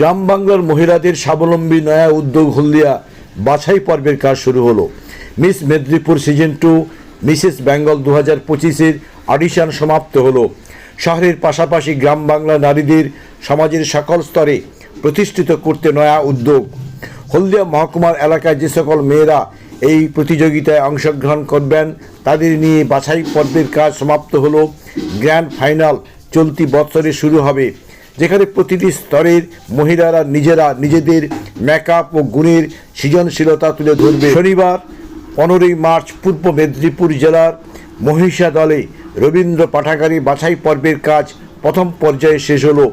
গ্রাম বাংলার মহিলাদের স্বাবলম্বী নয়া উদ্যোগ হলদিয়া বাছাই পর্বের কাজ শুরু হলো। Miss Medinipur season two, Mrs Bengal দু হাজার পঁচিশের অডিশন সমাপ্ত হলো। শহরের পাশাপাশি গ্রাম বাংলা নারীদের সমাজের সকল স্তরে প্রতিষ্ঠিত করতে নয়া উদ্যোগ। হলদিয়া মহকুমার এলাকায় যে সকল মেয়েরা এই প্রতিযোগিতায় অংশগ্রহণ করবেন, তাদের নিয়ে বাছাই পর্বের কাজ সমাপ্ত হলো। গ্র্যান্ড ফাইনাল চলতি বছরে শুরু হবে। যেখানে প্রতিটি স্তরের মহিলারা নিজেরা নিজেদের মেকআপ ও গুণের সৃজনশীলতা তুলে ধরবে। শনিবার, পনেরোই মার্চ, পূর্ব মেদিনীপুর জেলার মহিষা দলে রবীন্দ্র পাঠাগারে বাছাই পর্বের কাজ প্রথম পর্যায়ে শেষ হলো।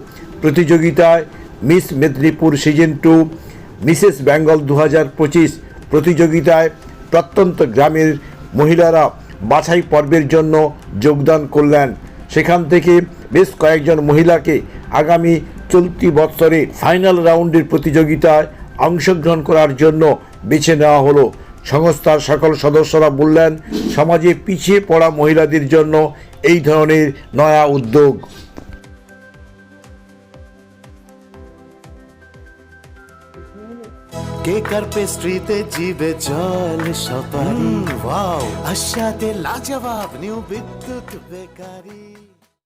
প্রতিযোগিতায় Miss Medinipur season two, Mrs Bengal দু পঁচিশ প্রতিযোগিতায় প্রত্যন্ত গ্রামের মহিলারা বাছাই পর্বের জন্য যোগদান করলেন। সেখান থেকে বেশ কয়েকজন মহিলাকে আগামী চলতি বৎসরে ফাইনাল রাউন্ডের প্রতিযোগিতায় অংশগ্রহণ করার জন্য বেছে নেওয়া হলো। সংস্থার সকল সদস্যরা বললেন সমাজে পিছিয়ে পড়া মহিলাদের জন্য এই ধরনের নয়া উদ্যোগ। কেক আর পেস্ট্রিতে জিবে জল সপারি ওয়াও আশাতে লাজবাব new Bidyut bakery.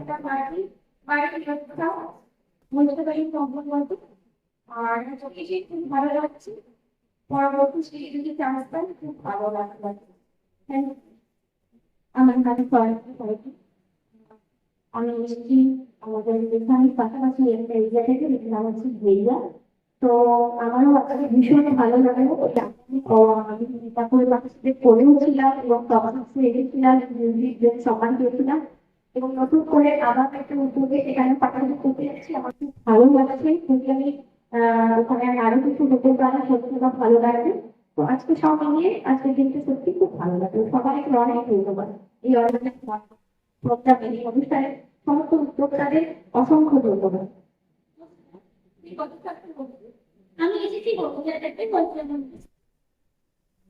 কাছে আমি এসেছি আমাদের পাশাপাশি এরিয়া থেকে এখানে হচ্ছে ভেইয়া তো আমারও আপনাকে ভীষণ ভালো ও আমি পার্টিসিপেট করেও ছিলাম এবং তখন হচ্ছে এগেছিলাম সম্মান পেয়েছিলাম এবং নতুন করে আবার একটা উদ্যোগে এখানে পার্টিসিপেট করতে যাচ্ছি। আমার খুব ভালো লাগছে। কিন্তু আমি ওখানে আরও কিছু নতুন গান সত্যি খুব ভালো লাগবে তো আজকে সব মিলিয়ে আজকের দিনটা সত্যি খুব ভালো লাগল। সবাইকে অনেক ধন্যবাদ। এই এই অনুষ্ঠানে সমস্ত উদ্যোক্তাদের অসংখ্য ধন্যবাদ। আমি এসেছি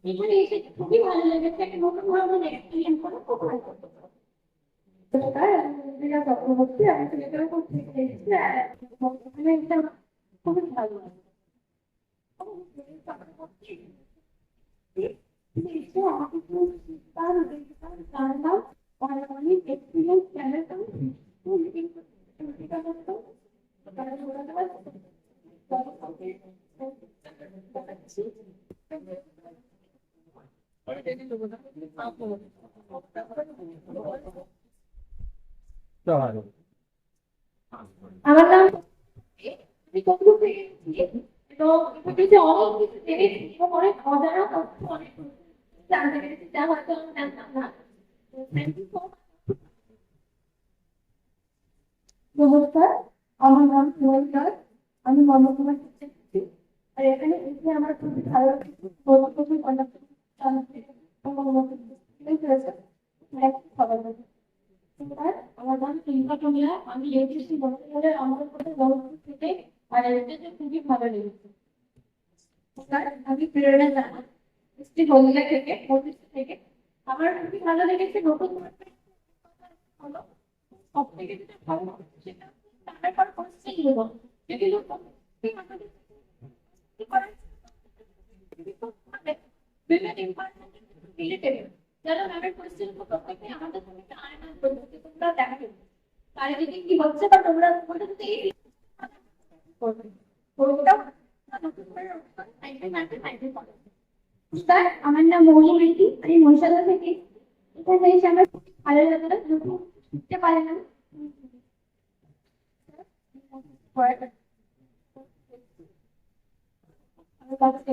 এখানে এসে খুবই ভালো লেগেছে। একটা নতুন ধরনের এক্সপিরিয়েন্স করে খুব ভালো মন্দিরা চক্রবর্তী আমি সিলেটের থেকে এসেছি খুবই ভালো লাগে এসে আমাকে খুব তার তার জানলাম অনেক অনেক এক্সপিরিয়েন্স চ্যানেলটা নমস্কার আমার নাম দাস আমি মন্মকুমার শিক্ষার্থী আর এখানে এসে আমার খুবই ভালো লাগছে প্রথমে অনেক সবাই বলে। এবার আমার নাম টুনিয়া আমি এইচএসসি বর্তমানে আমাদের কোথায় গণপুর থেকে, আর এটাতে খুবই ভালো লেগেছে। আমি প্রেরণা জানা এসটি হলদিয়া থেকে হলদিয়া থেকে। আমার খুবই ভালো লেগেছে, নতুন হলো সব থেকে যেটা ভালো সেটা তার পর করছে হলো যদি লোক করে বিভিন্ন ডিপার্টমেন্ট রিলেটেড যারা ম্যামের কোশ্চেন প্রত্যেককে আমাদের তুমি একটা আয়না পদ্ধতি তোমরা দেখাবে চারিদিকে কি হচ্ছে বা আমার নাম মৌলি আমি মহিষাদা থেকে এখানে এসে আমার ভালো লাগল দুটো শিখতে পারে না আমি কাছে